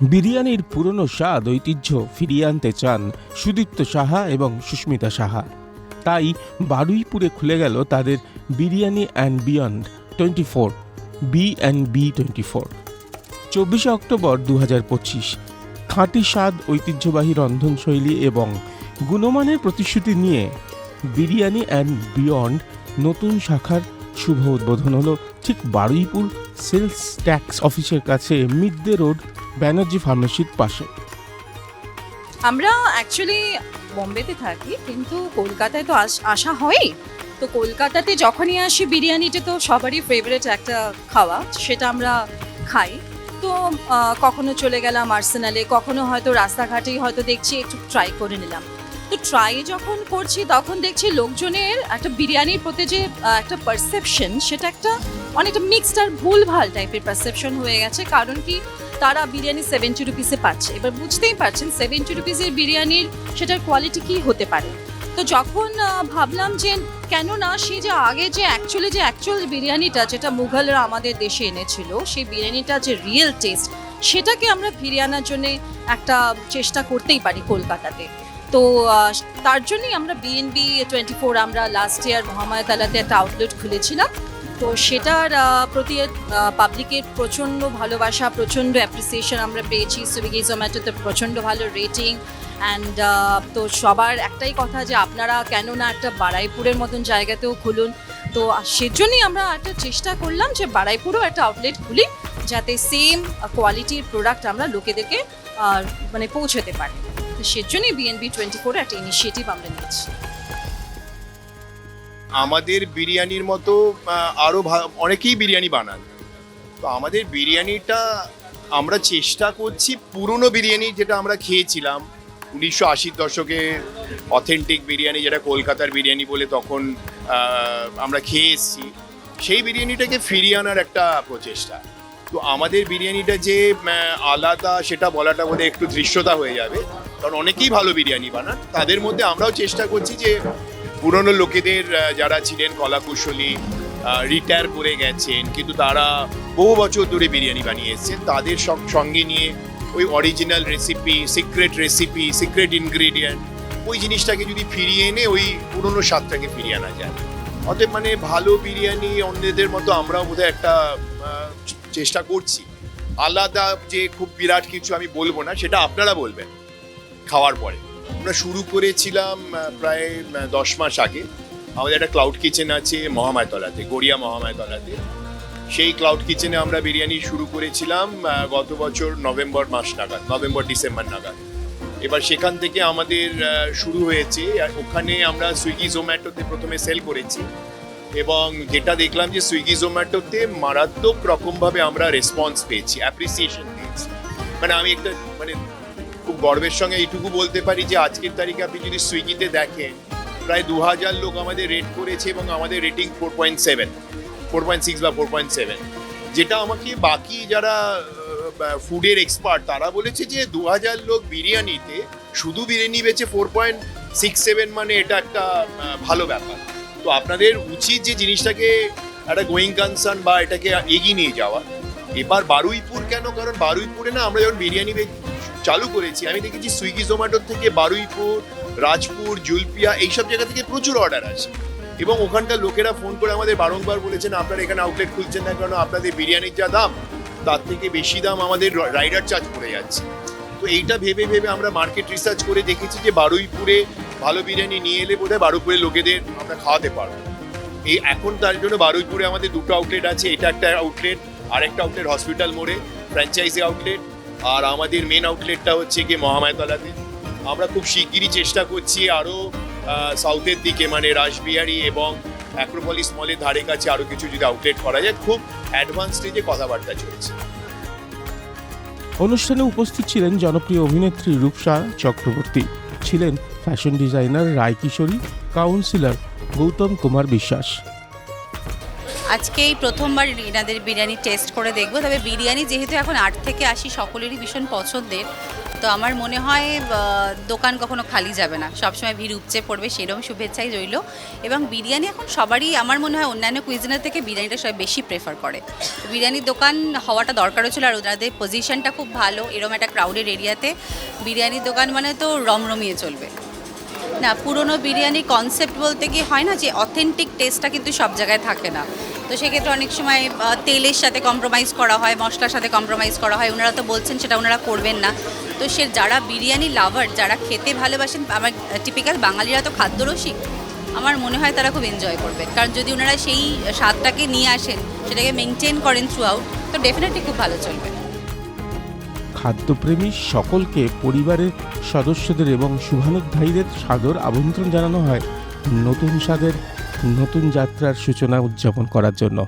বিরিয়ানির পুরনো স্বাদ, ঐতিহ্য ফিরিয়ে আনতে চান সুদীপ্ত সাহা এবং সুস্মিতা সাহা। তাই বারুইপুরে খুলে গেল তাদের biryani and beyond twenty four, B and B twenty four. চব্বিশে অক্টোবর দু হাজার পঁচিশ, খাঁটি স্বাদ, ঐতিহ্যবাহী রন্ধনশৈলী এবং গুণমানের প্রতিশ্রুতি নিয়ে বিরিয়ানি অ্যান্ড বিয়ন্ড নতুন শাখার শুভ উদ্বোধন হলো ঠিক বারুইপুর সেলস ট্যাক্স অফিসের কাছে মিড দ্য রোড ব্যানার্জি ফার্মেসির পাশে। আমরা অ্যাকচুয়ালি বোম্বেতে থাকি, কিন্তু কলকাতায় তো আস- হয়ই। তো কলকাতাতে যখনই আসি, বিরিয়ানিটা তো সবারই ফেভারিট একটা খাওয়া, সেটা আমরা খাই। তো কখনো চলে গেলাম আর্সেনালে, কখনো হয়তো রাস্তাঘাটেই হয়তো দেখছি, একটু ট্রাই করে নিলাম। তো ট্রাই যখন করছি, তখন দেখছি লোকজনের একটা বিরিয়ানির প্রতি যে একটা পারসেপশন সেটা একটা অনেকটা মিক্সড আর ভুল ভালো টাইপের পারসেপশন হয়ে গেছে। কারণ কি তারা বিরিয়ানি সেভেন্টি রুপিসে পাচ্ছে। এবার বুঝতেই পারছেন সেভেন্টি রুপিসের বিরিয়ানির সেটার কোয়ালিটি কি হতে পারে। তো যখন ভাবলাম যে কেন না সেই যে আগে যে অ্যাকচুয়ালি যে অ্যাকচুয়াল বিরিয়ানিটা যেটা মুঘলরা আমাদের দেশে এনেছিল, সেই বিরিয়ানিটা যে রিয়েল টেস্ট সেটাকে আমরা ফিরিয়ে আনার জন্য একটা চেষ্টা করতেই পারি কলকাতাতে। তো তার জন্যই আমরা বিএনবি টোয়েন্টি ফোর আমরা লাস্ট ইয়ার মহামায়াতালাতে একটা আউটলেট খুলেছিলাম। তো সেটার প্রতি পাবলিকের প্রচণ্ড ভালোবাসা, প্রচণ্ড অ্যাপ্রিসিয়েশন আমরা পেয়েছি। সুইগি জোম্যাটোতে প্রচণ্ড ভালো রেটিং অ্যান্ড তো সবার একটাই কথা যে আপনারা কেন না একটা বারাইপুরের মতন জায়গাতেও খুলুন। তো সেজন্যই আমরা একটা চেষ্টা করলাম যে বারাইপুরেও একটা আউটলেট খুলি যাতে সেম কোয়ালিটির প্রোডাক্ট আমরা লোকেদেরকে মানে পৌঁছতে পারি। তো সেজন্যই বিএনবি টোয়েন্টি ফোর একটা ইনিশিয়েটিভ আমরা নিয়েছি। আমাদের বিরিয়ানির মতো আরও অনেকেই বিরিয়ানি বানান। তো আমাদের বিরিয়ানিটা আমরা চেষ্টা করছি, পুরনো বিরিয়ানি যেটা আমরা খেয়েছিলাম, উনিশশো আশির দশকে অথেন্টিক বিরিয়ানি, যেটা কলকাতার বিরিয়ানি বলে তখন আমরা খেয়ে এসেছি, সেই বিরিয়ানিটাকে ফিরিয়ে আনার একটা প্রচেষ্টা। তো আমাদের বিরিয়ানিটা যে আলাদা সেটা বলাটা বোধহয় একটু দৃশ্যতা হয়ে যাবে, কারণ অনেকেই ভালো বিরিয়ানি বানান। তাদের মধ্যে আমরাও চেষ্টা করছি যে পুরনো লোকেদের যারা ছিলেন কলাকুশলী রিটায়ার করে গেছেন, কিন্তু তারা বহু বছর ধরে বিরিয়ানি বানিয়ে এসেছেন। তাদের সঙ্গে নিয়ে ওই original recipe secret recipe secret ingredient ওই জিনিসটাকে যদি ফিরিয়ে এনে ওই পুরনো স্বাদটাকে ফিরিয়ে আনা যায়। অতএব মানে ভালো বিরিয়ানি অন্যদের মতো আমরাও বোধহয় একটা চেষ্টা করছি। আলাদা যে খুব বিরাট কিছু আমি বলব না, সেটা আপনারা বলবেন খাওয়ার পরে। আমরা শুরু করেছিলাম প্রায় দশ মাস আগে। আমাদের একটা ক্লাউড কিচেন আছে মহামায়তলাতে, গড়িয়া মহামায়তলাতে। সেই ক্লাউড কিচেনে আমরা বিরিয়ানি শুরু করেছিলাম গত বছর নভেম্বর মাস নাগাদ, নভেম্বর, ডিসেম্বর নাগাদ। এবার সেখান থেকে আমাদের শুরু হয়েছে, আর ওখানে আমরা সুইগি জোম্যাটোতে প্রথমে সেল করেছি। এবং যেটা দেখলাম যে সুইগি জোম্যাটোতে মারাত্মক রকমভাবে আমরা রেসপন্স পেয়েছি অ্যাপ্রিসিয়েশন পেয়েছি। মানে আমি একটা মানে খুব গর্বের সঙ্গে এইটুকু বলতে পারি যে আজকের তারিখে আপনি যদি সুইগিতে দেখেন, প্রায় দু হাজার লোক আমাদের রেট করেছে এবং আমাদের rating four point seven four point six বা ফোর পয়েন্ট সেভেন যেটা আমাকে বাকি যারা ফুডের এক্সপার্ট তারা বলেছে যে দু হাজার লোক বিরিয়ানিতে শুধু বিরিয়ানি বেচে ফোর পয়েন্ট সিক্স সেভেন মানে এটা একটা ভালো ব্যাপার। তো আপনাদের উচিত যে জিনিসটাকে একটা গোয়িং কনসার্ন বা এটাকে এগিয়ে নিয়ে যাওয়া। এবার বারুইপুর কেন? কারণ বারুইপুরে না আমরা যখন বিরিয়ানি চালু করেছি। আমি দেখেছি সুইগি, জোম্যাটোর থেকে বারুইপুর, রাজপুর জুলপিয়া এইসব জায়গা থেকে প্রচুর অর্ডার আসে। এবং ওখানকার লোকেরা ফোন করে আমাদের বারংবার বলেছেন, আপনারা এখানে আউটলেট খুলছেন না কারণ আপনাদের বিরিয়ানির যা দাম, তার থেকে বেশি দাম আমাদের রাইডার চার্জ পড়ে যাচ্ছে। তো এইটা ভেবে ভেবে আমরা মার্কেট রিসার্চ করে দেখেছি যে বারুইপুরে ভালো বিরিয়ানি নিয়ে এলে বোধহয় বারুইপুরের লোকেদের আমরা খাওয়াতে পারব। এই এখন তার জন্য বারুইপুরে আমাদের দুটো আউটলেট আছে, এটা একটা আউটলেট আর একটা আউটলেট হসপিটাল মোড়ে ফ্র্যাঞ্চাইজি আউটলেট আর আমাদের মেন আউটলেটটা হচ্ছে গিয়ে মহামায়তলাতে। আমরা খুব শিগগিরই চেষ্টা করছি আরও সাউথের দিকে মানে রাসবিহারি এবং অ্যাক্রোপলিস মলের ধারে কাছে আরও কিছু যদি আউটলেট করা যায়, খুব অ্যাডভান্স স্টেজে কথাবার্তা চলছে। অনুষ্ঠানে উপস্থিত ছিলেন জনপ্রিয় অভিনেত্রী রূপসা চক্রবর্তী, ছিলেন fashion designer Rai Kishori councillor Gautam Kumar Biswas. আজকে এই প্রথমবার এনাদের বিরিয়ানি টেস্ট করে দেখব। তবে বিরিয়ানি যেহেতু এখন আট থেকে আশি সকলেরই ভীষণ পছন্দের, তো আমার মনে হয় দোকান কখনো খালি যাবে না। সবসময় ভিড় উপচে পড়বে, সেরকম শুভেচ্ছাই রইল। এবং বিরিয়ানি এখন সবারই, আমার মনে হয় অন্যান্য কুইজিনের থেকে বিরিয়ানিটা সবাই বেশি প্রেফার করে। বিরিয়ানির দোকান হওয়াটা দরকারও ছিল আর ওনাদের পজিশনটা খুব ভালো এরকম একটা ক্রাউডেড এরিয়াতে বিরিয়ানির দোকান মানে তো রমরমিয়ে চলবে। না, পুরনো বিরিয়ানি কনসেপ্ট বলতে কি হয় না যে অথেন্টিক টেস্টটা কিন্তু সব জায়গায় থাকে না। তো সেক্ষেত্রে অনেক সময় তেলের সাথে কম্প্রোমাইজ করা হয়, মশলার সাথে কম্প্রোমাইজ করা হয়। ওনারা তো বলছেন সেটা ওনারা করবেন না। তো সে যারা বিরিয়ানি লাভার যারা খেতে ভালোবাসেন, আমার টিপিক্যাল বাঙালিরা তো খাদ্যরসিক আমার মনে হয় তারা খুব এনজয় করবে কারণ যদি ওনারা সেই স্বাদটাকে নিয়ে আসেন, সেটাকে মেনটেন করেন থ্রু আউট তো ডেফিনেটলি খুব ভালো চলবে। খাদ্যপ্রেমী সকলকে পরিবারের সদস্যদের এবং শুভানুধ্যায়ীদের সাদর আমন্ত্রণ জানানো হয় নতুন স্বাদের নতুন যাত্রার সূচনা উদযাপন করার জন্য।